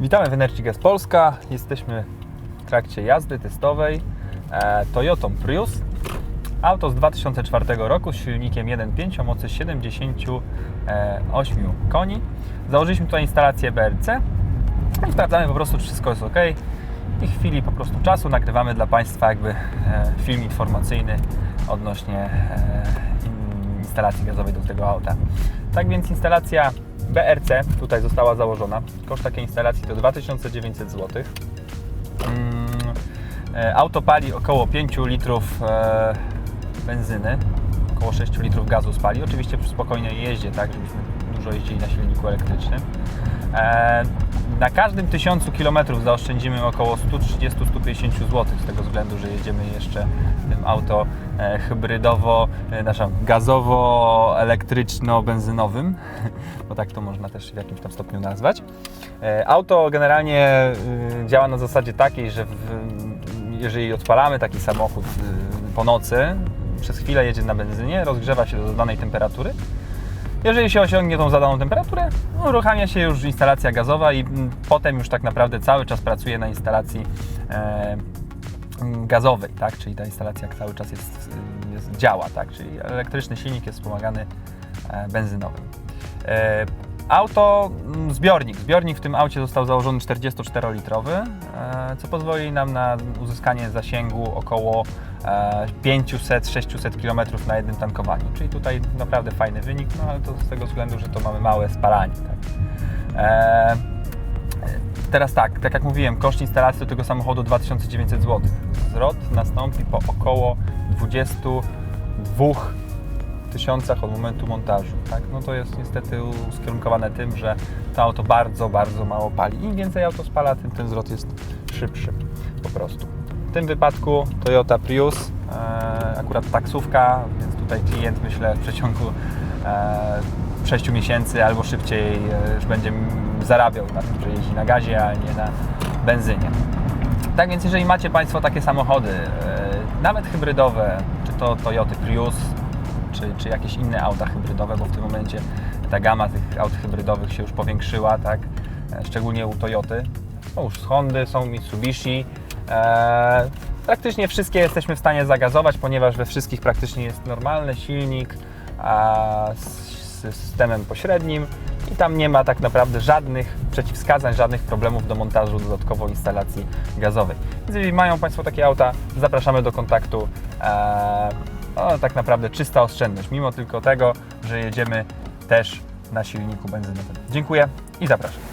Witamy w Energy Gas Polska. Jesteśmy w trakcie jazdy testowej e, Toyotą Prius. Auto z 2004 roku z silnikiem 1.5 o mocy 78 koni. Założyliśmy tutaj instalację BRC i sprawdzamy po prostu, czy wszystko jest ok. I chwili po prostu czasu nagrywamy dla Państwa jakby e, film informacyjny odnośnie e, in- instalacji gazowej do tego auta. Tak więc instalacja BRC tutaj została założona. Koszt takiej instalacji to 2900 zł. Mm, e, Auto pali około 5 litrów e, benzyny, około 6 litrów gazu spali. Oczywiście przy spokojnej jeździe, tak, żebyśmy dużo jeździli na silniku elektrycznym. Na każdym tysiącu kilometrów zaoszczędzimy około 130-150 zł z tego względu, że jedziemy jeszcze tym auto e, hybrydowo, e, znaczy gazowo-elektryczno-benzynowym, bo tak to można też w jakimś tam stopniu nazwać. E, Auto generalnie działa na zasadzie takiej, że w, jeżeli odpalamy taki samochód po nocy, przez chwilę jedzie na benzynie, rozgrzewa się do danej temperatury. Jeżeli się osiągnie tą zadaną temperaturę, uruchamia się już instalacja gazowa i mm, potem już tak naprawdę cały czas pracuje na instalacji e, mm, gazowej, tak? Czyli ta instalacja cały czas jest, jest, działa, tak? Czyli elektryczny silnik jest wspomagany e, benzynowym. E, Auto, mm, zbiornik. Zbiornik w tym aucie został założony 44-litrowy, e, co pozwoli nam na uzyskanie zasięgu około e, 500-600 km na jednym tankowaniu. Czyli tutaj naprawdę fajny wynik, no ale to z tego względu, że to mamy małe spalanie. Tak. E, Teraz tak, tak jak mówiłem, koszt instalacji do tego samochodu 2900 zł. Zwrot nastąpi po około 22 tysiącach od momentu montażu. Tak? No to jest niestety uskierunkowane tym, że to auto bardzo, bardzo mało pali. Im więcej auto spala, tym ten zwrot jest szybszy po prostu. W tym wypadku Toyota Prius, e, akurat taksówka, więc tutaj klient myślę w przeciągu e, 6 miesięcy albo szybciej e, już będzie zarabiał na tym, że jeździ na gazie, a nie na benzynie. Tak więc jeżeli macie Państwo takie samochody, e, nawet hybrydowe, czy to Toyota Prius, czy, czy jakieś inne auta hybrydowe, bo w tym momencie ta gama tych aut hybrydowych się już powiększyła, tak? E, szczególnie u Toyoty. Są już Hondy, są Mitsubishi. E, praktycznie wszystkie jesteśmy w stanie zagazować, ponieważ we wszystkich praktycznie jest normalny silnik a, z z systemem pośrednim i tam nie ma tak naprawdę żadnych przeciwwskazań, żadnych problemów do montażu dodatkowo instalacji gazowej. Więc jeżeli mają Państwo takie auta, zapraszamy do kontaktu. Eee, no, tak naprawdę czysta oszczędność, mimo tylko tego, że jedziemy też na silniku benzynowym. Dziękuję i zapraszam.